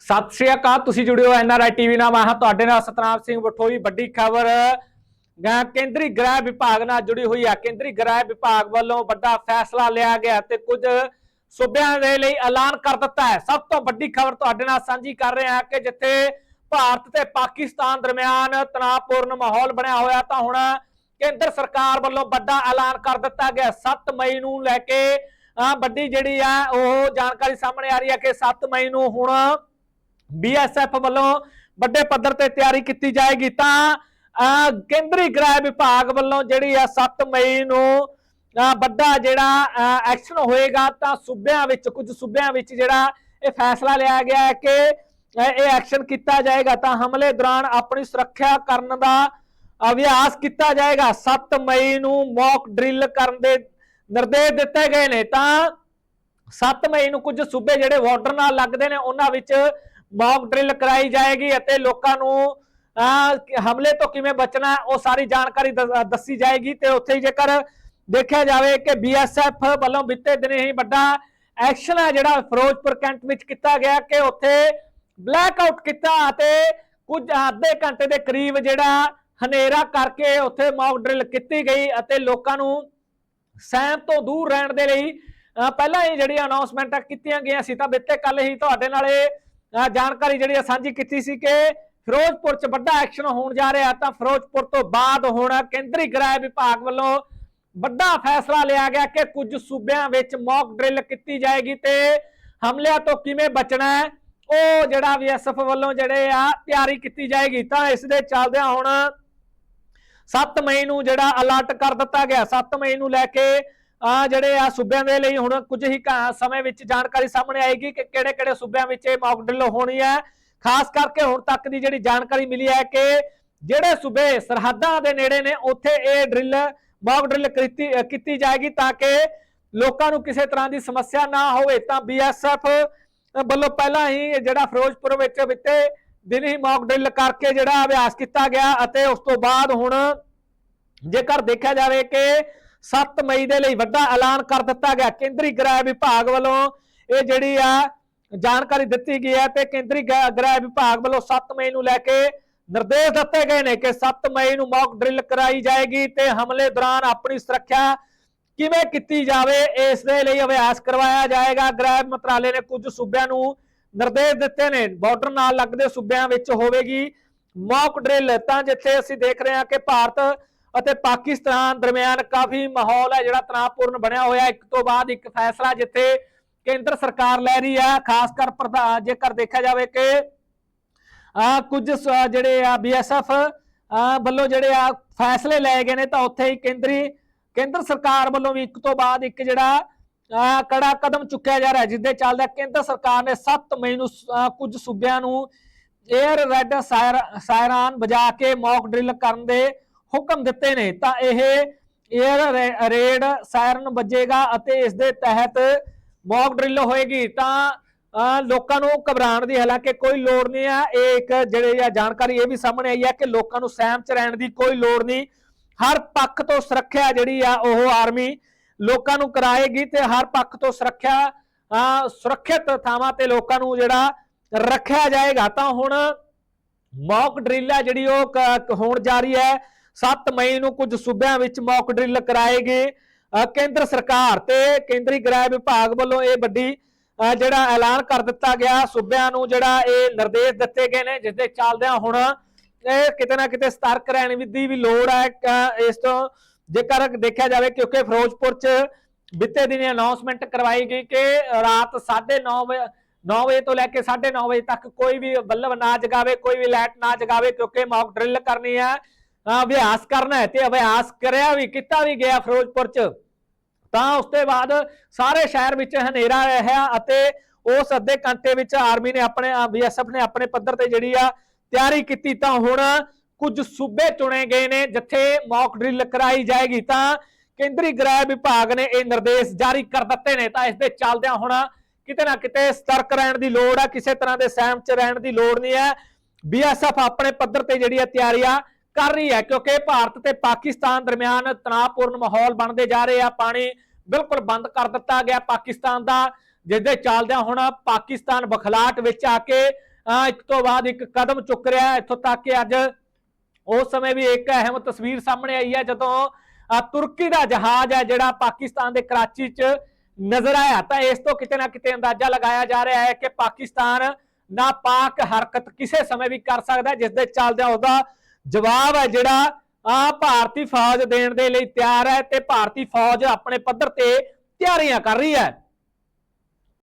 ਸਤਿ ਸ਼੍ਰੀ ਅਕਾਲ, ਤੁਸੀਂ ਜੁੜੇ ਹੋ ਐਨਆਰਆਈ ਟੀਵੀ ਨਾਲ। ਮੈਂ ਹਾਂ ਤੁਹਾਡੇ ਨਾਲ ਸਤਨਾਮ ਸਿੰਘ ਬਠੋਈ। ਵੱਡੀ ਖਬਰ ਕੇਂਦਰੀ ਗ੍ਰਹਿ ਵਿਭਾਗ ਨਾਲ ਜੁੜੀ ਹੋਈ ਹੈ। ਕੇਂਦਰੀ ਗ੍ਰਹਿ ਵਿਭਾਗ ਵੱਲੋਂ ਵੱਡਾ ਫੈਸਲਾ ਲਿਆ ਗਿਆ ਤੇ ਕੁਝ ਸੂਬਿਆਂ ਦੇ ਲਈ ਐਲਾਨ ਕਰ ਦਿੱਤਾ ਹੈ। ਸਭ ਤੋਂ ਵੱਡੀ ਖਬਰ ਤੁਹਾਡੇ ਨਾਲ ਸਾਂਝੀ ਕਰ ਰਹੇ ਹਾਂ ਕਿ ਜਿੱਥੇ ਭਾਰਤ ਤੇ ਪਾਕਿਸਤਾਨ ਦਰਮਿਆਨ ਤਣਾਅਪੂਰਨ ਮਾਹੌਲ ਬਣਿਆ ਹੋਇਆ, ਤਾਂ ਹੁਣ ਕੇਂਦਰ ਸਰਕਾਰ ਵੱਲੋਂ ਵੱਡਾ ਐਲਾਨ ਕਰ ਦਿੱਤਾ ਗਿਆ। 7 ਮਈ ਨੂੰ ਲੈ ਕੇ, ਅਹ, ਵੱਡੀ ਜਿਹੜੀ ਆ, ਉਹ ਜਾਣਕਾਰੀ ਸਾਹਮਣੇ ਆ ਰਹੀ ਹੈ ਕਿ 7 ਮਈ ਨੂੰ ਹੁਣ ਬੀਐਸਐਫ ਵੱਲੋਂ ਵੱਡੇ ਪੱਧਰ ਤੇ ਤਿਆਰੀ ਕੀਤੀ ਜਾਏਗੀ ਤਾਂ ਅਹ, ਕੇਂਦਰੀ ਗ੍ਰਹਿ ਵਿਭਾਗ ਵੱਲੋਂ ਜਿਹੜੀ ਆ 7 ਮਈ ਨੂੰ ਵੱਡਾ ਜਿਹੜਾ ਐਕਸ਼ਨ ਹੋਏਗਾ ਤਾਂ ਸੂਬਿਆਂ ਵਿੱਚ ਕੁਝ ਸੂਬਿਆਂ ਵਿੱਚ ਜਿਹੜਾ ਇਹ ਫੈਸਲਾ ਲਿਆ ਗਿਆ ਹੈ ਕਿ ਇਹ ਐਕਸ਼ਨ ਕੀਤਾ ਜਾਏਗਾ ਤਾਂ ਹਮਲੇ ਦੌਰਾਨ ਆਪਣੀ ਸੁਰੱਖਿਆ ਕਰਨ ਦਾ ਅਭਿਆਸ ਕੀਤਾ ਜਾਏਗਾ। 7 ਮਈ ਨੂੰ ਮੌਕ ਡਰਿਲ ਕਰਨ ਦੇ ਨਿਰਦੇਸ਼ ਦਿੱਤੇ ਗਏ ਨੇ ਤਾਂ 7 ਮਈ ਨੂੰ ਕੁਝ ਸੂਬੇ ਜਿਹੜੇ ਬਾਰਡਰ ਨਾਲ ਲੱਗਦੇ ਨੇ ਉਹਨਾਂ ਵਿੱਚ ਮੌਕ ਡਰਿਲ ਕਰਾਈ ਜਾਏਗੀ ਅਤੇ ਲੋਕਾਂ ਨੂੰ ਅਹ, ਹਮਲੇ ਤੋਂ ਕਿਵੇਂ ਬਚਣਾ ਉਹ ਸਾਰੀ ਜਾਣਕਾਰੀ ਦੱਸੀ ਜਾਏਗੀ ਤੇ ਉੱਥੇ ਹੀ ਜੇਕਰ ਦੇਖਿਆ ਜਾਵੇ ਕਿ ਬੀਐਸਐਫ ਵੱਲੋਂ ਬੀਤੇ ਦਿਨੇ ਹੀ ਵੱਡਾ ਐਕਸ਼ਨ ਹੈ ਜਿਹੜਾ ਫਿਰੋਜ਼ਪੁਰ ਕੈਂਟ ਵਿੱਚ ਕੀਤਾ ਗਿਆ ਕਿ ਉੱਥੇ ਬਲੈਕ ਆਊਟ ਕੀਤਾ ਅਤੇ ਕੁਝ ਅੱਧੇ ਘੰਟੇ ਦੇ ਕਰੀਬ ਜਿਹੜਾ ਹਨੇਰਾ ਕਰਕੇ ਉੱਥੇ ਮੌਕ ਡਰਿਲ ਕੀਤੀ ਗਈ ਅਤੇ ਲੋਕਾਂ ਨੂੰ ਸਹਿਮ ਤੋਂ ਦੂਰ ਰਹਿਣ ਦੇ ਲਈ ਅਹ ਪਹਿਲਾਂ ਹੀ ਜਿਹੜੀ ਅਨਾਉਂਸਮੈਂਟਾਂ ਕੀਤੀਆਂ ਗਈਆਂ ਸੀ ਤਾਂ ਬਿੱਤੇ ਕੱਲ ਹੀ ਤੁਹਾਡੇ ਨਾਲ ਇਹ ਜਾਣਕਾਰੀ ਜਿਹੜੀ ਆ ਸਾਂਝੀ ਕੀਤੀ ਸੀ ਕਿ ਫਿਰੋਜ਼ਪੁਰ 'ਚ ਵੱਡਾ ਐਕਸ਼ਨ ਹੋਣ ਜਾ ਰਿਹਾ ਤਾਂ ਫਿਰੋਜ਼ਪੁਰ ਤੋਂ ਬਾਅਦ ਹੁਣ ਕੇਂਦਰੀ ਗ੍ਰਹਿ ਵਿਭਾਗ ਵੱਲੋਂ ਵੱਡਾ ਫੈਸਲਾ ਲਿਆ ਗਿਆ ਕਿ ਕੁਝ ਸੂਬਿਆਂ ਵਿੱਚ ਮੌਕ ਡਰਿਲ ਕੀਤੀ ਜਾਏਗੀ ਤੇ ਹਮਲਿਆਂ ਤੋਂ ਕਿਵੇਂ ਬਚਣਾ ਹੈ, ਉਹ ਜਿਹੜਾ ਬੀਐਸਐਫ ਵੱਲੋਂ ਜਿਹੜੇ ਆ ਤਿਆਰੀ ਕੀਤੀ ਜਾਏਗੀ। ਤਾਂ ਇਸ ਦੇ ਚੱਲਦਿਆਂ ਹੁਣ 7 ਮਈ ਨੂੰ ਜਿਹੜਾ ਅਲਰਟ ਕਰ ਦਿੱਤਾ ਗਿਆ। 7 ਮਈ ਨੂੰ ਲੈ ਕੇ ਆ ਜਿਹੜੇ ਆ ਸੂਬਿਆਂ ਦੇ ਲਈ ਹੁਣ ਕੁਝ ਹੀ ਘ- ਸਮੇਂ ਵਿੱਚ ਜਾਣਕਾਰੀ ਸਾਹਮਣੇ ਆਏਗੀ ਕਿ ਕਿਹੜੇ-ਕਿਹੜੇ ਸੂਬਿਆਂ ਵਿੱਚ ਇਹ ਮੌਕ ਡਰਿਲ ਹੋਣੀ ਹੈ। ਖਾਸ ਕਰਕੇ ਹੁਣ ਤੱਕ ਦੀ ਜਿਹੜੀ ਜਾਣਕਾਰੀ ਮਿਲੀ ਹੈ ਕਿ ਜਿਹੜੇ ਸੂਬੇ ਸਰਹੱਦਾਂ ਦੇ ਨੇੜੇ ਨੇ, ਉੱਥੇ ਇਹ ਡਰਿਲ ਮੌਕ ਡਰਿਲ ਕੀਤੀ ਕੀਤੀ ਜਾਏਗੀ ਤਾਂ ਕਿ ਲੋਕਾਂ ਨੂੰ ਕਿਸੇ ਤਰ੍ਹਾਂ ਦੀ ਸਮੱਸਿਆ ਨਾ ਹੋਵੇ। ਤਾਂ ਬੀਐਸਐਫ ਵੱਲੋਂ ਪਹਿਲਾਂ ਹੀ ਜਿਹੜਾ ਫਿਰੋਜ਼ਪੁਰ ਵਿੱਚ ਬਿੱਤੇ ਦਿਨ ਹੀ ਮੌਕ ਡਰਿਲ ਕਰਕੇ ਜਿਹੜਾ ਅਭਿਆਸ ਕੀਤਾ ਗਿਆ ਅਤੇ ਉਸ ਤੋਂ ਬਾਅਦ ਹੁਣ ਜੇਕਰ ਦੇਖਿਆ ਜਾਵੇ ਕਿ 7 ਮਈ ਦੇ ਲਈ ਵੱਡਾ ਐਲਾਨ ਕਰ ਦਿੱਤਾ ਗਿਆ। ਕੇਂਦਰੀ ਗ੍ਰਹਿ ਵਿਭਾਗ ਵੱਲੋਂ ਇਹ ਜਿਹੜੀ ਆ ਜਾਣਕਾਰੀ ਦਿੱਤੀ ਗਈ ਹੈ ਤੇ ਕੇਂਦਰੀ ਗ੍ਰਹਿ ਵਿਭਾਗ ਵੱਲੋਂ 7 ਮਈ ਨੂੰ ਲੈ ਕੇ ਨਿਰਦੇਸ਼ ਦਿੱਤੇ ਗਏ ਨੇ ਕਿ 7 ਮਈ ਨੂੰ ਮੌਕ ਡਰਿਲ ਕਰਾਈ ਜਾਏਗੀ ਤੇ ਹਮਲੇ ਦੌਰਾਨ ਆਪਣੀ ਸੁਰੱਖਿਆ ਕਿਵੇਂ ਕੀਤੀ ਜਾਵੇ, ਇਸ ਦੇ ਲਈ ਅਭਿਆਸ ਕਰਵਾਇਆ ਜਾਏਗਾ। ਗ੍ਰਹਿ ਮੰਤਰਾਲੇ ਨੇ ਕੁਝ ਸੂਬਿਆਂ ਨੂੰ ਨਿਰਦੇਸ਼ ਦਿੱਤੇ ਨੇ। ਬਾਰਡਰ ਨਾਲ ਲੱਗਦੇ ਸੂਬਿਆਂ ਵਿੱਚ ਹੋਵੇਗੀ ਮੌਕ ਡਰਿਲ ਤਾਂ ਜਿੱਥੇ ਅਸੀਂ ਦੇਖ ਰਹੇ ਹਾਂ ਕਿ ਭਾਰਤ ਅਤੇ ਪਾਕਿਸਤਾਨ ਦਰਮਿਆਨ ਕਾਫੀ ਮਾਹੌਲ ਹੈ ਜਿਹੜਾ ਤਣਾਅਪੂਰਨ ਬਣਿਆ ਹੋਇਆ। ਇੱਕ ਤੋਂ ਬਾਅਦ ਇੱਕ ਫੈਸਲਾ ਜਿੱਥੇ ਕੇਂਦਰ ਸਰਕਾਰ ਲੈ ਰਹੀ ਹੈ ਖਾਸ ਕਰ ਪ੍ਰਧਾ- ਜੇਕਰ ਦੇਖਿਆ ਜਾਵੇ ਕਿ ਆ ਕੁਝ ਜਿਹੜੇ ਆ ਬੀਐਸਐਫ ਵੱਲੋਂ ਜਿਹੜੇ ਆ ਫੈਸਲੇ ਲਏ ਗਏ ਨੇ ਤਾਂ ਉੱਥੇ ਹੀ ਕੇਂਦਰੀ ਕੇਂਦਰ ਸਰਕਾਰ ਵੱਲੋਂ ਵੀ ਇੱਕ ਤੋਂ ਬਾਅਦ ਇੱਕ ਜਿਹੜਾ ਅਹ, ਕੜਾ ਕਦਮ ਚੁੱਕਿਆ ਜਾ ਰਿਹਾ ਜਿੱਦੇ ਚੱਲਦਾ ਕੇਂਦਰ ਸਰਕਾਰ ਨੇ 7 ਮਈ ਨੂੰ ਸ- ਕੁਝ ਸੂਬਿਆਂ ਨੂੰ 에ਅਰ ਰੈੱਡ ਸਾਇਰਾਨ ਵਜਾ ਕੇ ਮੌਕ ਡਰਿਲ ਕਰਨ ਦੇ ਹੁਕਮ ਦਿੱਤੇ ਨੇ ਤਾਂ ਇਹ 에ਅਰ ਰੇਡ ਸਾਇਰਨ ਵੱਜੇਗਾ ਅਤੇ ਇਸ ਦੇ ਤਹਿਤ ਮੌਕ ਡਰਿਲ ਹੋਏਗੀ। ਤਾਂ ਲੋਕਾਂ ਨੂੰ ਘਬਰਾਉਣ ਦੀ ਹਾਲਾਂਕਿ ਕੋਈ ਲੋੜ ਨਹੀਂ ਹੈ ਇਹ ਇੱਕ ਜਿਹੜੇ ਆ ਜਾਣਕਾਰੀ ਇਹ ਵੀ ਸਾਹਮਣੇ ਆਈ ਹੈ ਕਿ ਲੋਕਾਂ ਨੂੰ ਸਹਿਮ ਚ ਰਹਿਣ ਦੀ ਕੋਈ ਲੋੜ ਨਹੀਂ। ਹਰ ਪੱਖ ਤੋਂ ਸੁਰੱਖਿਆ ਜਿਹੜੀ ਆ ਉਹ ਆਰਮੀ ਲੋਕਾਂ ਨੂੰ ਕਰਾਏਗੀ ਤੇ ਹਰ ਪੱਖ ਤੋਂ ਸੁਰੱਖਿਆ ਅਹ, ਸੁਰੱਖਿਅਤ ਥਾਵਾਂ ਤੇ ਲੋਕਾਂ ਨੂੰ ਜਿਹੜਾ ਰੱਖਿਆ ਜਾਏਗਾ। ਤਾਂ ਹੁਣ ਮੌਕ ਡਰਿਲ ਹੈ ਜਿਹੜੀ ਉਹ ਹੋਣ ਜਾ ਰਹੀ ਹੈ। 7 ਮਈ ਨੂੰ ਕੁਝ ਸੂਬਿਆਂ ਵਿੱਚ ਮੌਕ ਡਰਿਲ ਕਰਾਏਗੇ ਕੇਂਦਰ ਸਰਕਾਰ ਤੇ ਕੇਂਦਰੀ ਗ੍ਰਹਿ ਵਿਭਾਗ ਵੱਲੋਂ ਇਹ ਵੱਡੀ ਜਿਹੜਾ ਐਲਾਨ ਕਰ ਦਿੱਤਾ ਗਿਆ। ਸੂਬਿਆਂ ਨੂੰ ਜਿਹੜਾ ਇਹ ਨਿਰਦੇਸ਼ ਦਿੱਤੇ ਗਏ ਨੇ ਜਿਸ ਦੇ ਚੱਲਦਿਆਂ ਹੁਣ ਇਹ ਕਿਤੇ ਨਾ ਕਿਤੇ ਸਤਰਕ ਰਹਿਣ ਦੀ ਵੀ ਲੋੜ ਹੈ। ਅਹ, ਇਸ ਤੋਂ ਜੇਕਰ ਦੇਖਿਆ ਜਾਵੇ ਕਿਉਂਕਿ ਫਿਰੋਜ਼ਪੁਰ ਚ ਬਿੱਤੇ ਦਿਨ ਅਨਾਉਂਸਮੈਂਟ ਕਰਵਾਈ ਗਈ ਕਿ ਰਾਤ 9:30 ਵਜੇ 9 ਵਜੇ ਤੋਂ ਲੈ ਕੇ 9:30 ਵਜੇ ਤੱਕ ਕੋਈ ਵੀ ਬੱਲਬ ਨਾ ਜਗਾਵੇ ਕੋਈ ਵੀ ਲਾਈਟ ਨਾ ਜਗਾਵੇ ਕਿਉਂਕਿ ਮੌਕ ਡਰਿਲ ਕਰਨੀ ਹੈ। ਅਭਿਆਸ ਕਰਨਾ ਹੈ ਤੇ ਅਭਿਆਸ ਕਰਿਆ ਵੀ, ਕੀਤਾ ਵੀ ਗਿਆ ਫਿਰੋਜ਼ਪੁਰ ਚ। ਤਾਂ ਉਸ ਤੋਂ ਬਾਅਦ ਸਾਰੇ ਸ਼ਹਿਰ ਵਿੱਚ ਹਨੇਰਾ ਰਿਹਾ ਅਤੇ ਉਸ ਅੱਧੇ ਘੰਟੇ ਵਿੱਚ ਆਰਮੀ ਨੇ ਆਪਣੇ, ਬੀਐਸਐਫ ਨੇ ਆਪਣੇ ਪੱਧਰ ਤੇ ਜਿਹੜੀ ਆ ਤਿਆਰੀ ਕੀਤੀ। ਤਾਂ ਹੁਣ ਕੁਝ ਸੂਬੇ ਚੁਣੇ ਗਏ ਨੇ ਜਿੱਥੇ ਮੌਕ ਡਰਿਲ ਕਰਾਈ ਜਾਏਗੀ। ਤਾਂ ਕੇਂਦਰੀ ਗ੍ਰਹਿ ਵਿਭਾਗ ਨੇ ਇਹ ਨਿਰਦੇਸ਼ ਜਾਰੀ ਕਰ ਦਿੱਤੇ ਨੇ। ਤਾਂ ਇਸ ਦੇ ਚੱਲਦਿਆਂ ਹੁਣ ਕਿਤੇ ਨਾ ਕਿਤੇ ਸਤਰਕ ਰਹਿਣ ਦੀ ਲੋੜ ਹੈ ਕਿਸੇ ਤਰ੍ਹਾਂ ਦੇ ਸਹਿਮ ਚ ਰਹਿਣ ਦੀ ਲੋੜ ਨਹੀਂ ਹੈ। ਬੀਐਸਐਫ ਆਪਣੇ ਪੱਧਰ ਤੇ ਜਿਹੜੀ ਆ ਤਿਆਰੀਆਂ ਕਰ ਰਹੀ ਹੈ ਕਿਉਂਕਿ ਭਾਰਤ ਤੇ ਪਾਕਿਸਤਾਨ ਦਰਮਿਆਨ ਤਣਾਅਪੂਰਨ ਮਾਹੌਲ ਬਣਦੇ ਜਾ ਰਹੇ ਆ ਪਾਣੀ ਬਿਲਕੁਲ ਬੰਦ ਕਰ ਦਿੱਤਾ ਗਿਆ ਪਾਕਿਸਤਾਨ ਦਾ ਜਿਸ ਦੇ ਚੱਲਦਿਆਂ ਹੁਣ ਪਾਕਿਸਤਾਨ ਬਖਲਾਟ ਵਿੱਚ ਆ ਕੇ ਇੱਕ ਤੋਂ ਬਾਅਦ ਇੱਕ ਕਦਮ ਚੁੱਕ ਰਿਹਾ ਇੱਥੋਂ ਤੱਕ ਕਿ ਅੱਜ ਉਸ ਸਮੇਂ ਵੀ ਇੱਕ ਅਹਿਮ ਤਸਵੀਰ ਸਾਹਮਣੇ ਆਈ ਹੈ ਜਦੋਂ ਅਹ ਤੁਰਕੀ ਦਾ ਜਹਾਜ਼ ਹੈ ਜਿਹੜਾ ਪਾਕਿਸਤਾਨ ਦੇ ਕਰਾਚੀ 'ਚ ਨਜ਼ਰ ਆਇਆ ਤਾਂ ਇਸ ਤੋਂ ਕਿਤੇ ਨਾ ਕਿਤੇ ਅੰਦਾਜ਼ਾ ਲਗਾਇਆ ਜਾ ਰਿਹਾ ਹੈ ਕਿ ਪਾਕਿਸਤਾਨ ਨਾਪਾਕ ਹਰਕਤ ਕਿਸੇ ਸਮੇਂ ਵੀ ਕਰ ਸਕਦਾ ਹੈ, ਜਿਸ ਦੇ ਚੱਲਦਿਆਂ ਉਹਦਾ ਜਵਾਬ ਹੈ ਜਿਹੜਾ ਆ ਭਾਰਤੀ ਫੌਜ ਦੇਣ ਦੇ ਲਈ ਤਿਆਰ ਹੈ ਤੇ ਭਾਰਤੀ ਫੌਜ ਆਪਣੇ ਪੱਧਰ ਤੇ ਤਿਆਰੀਆਂ ਕਰ ਰਹੀ ਹੈ।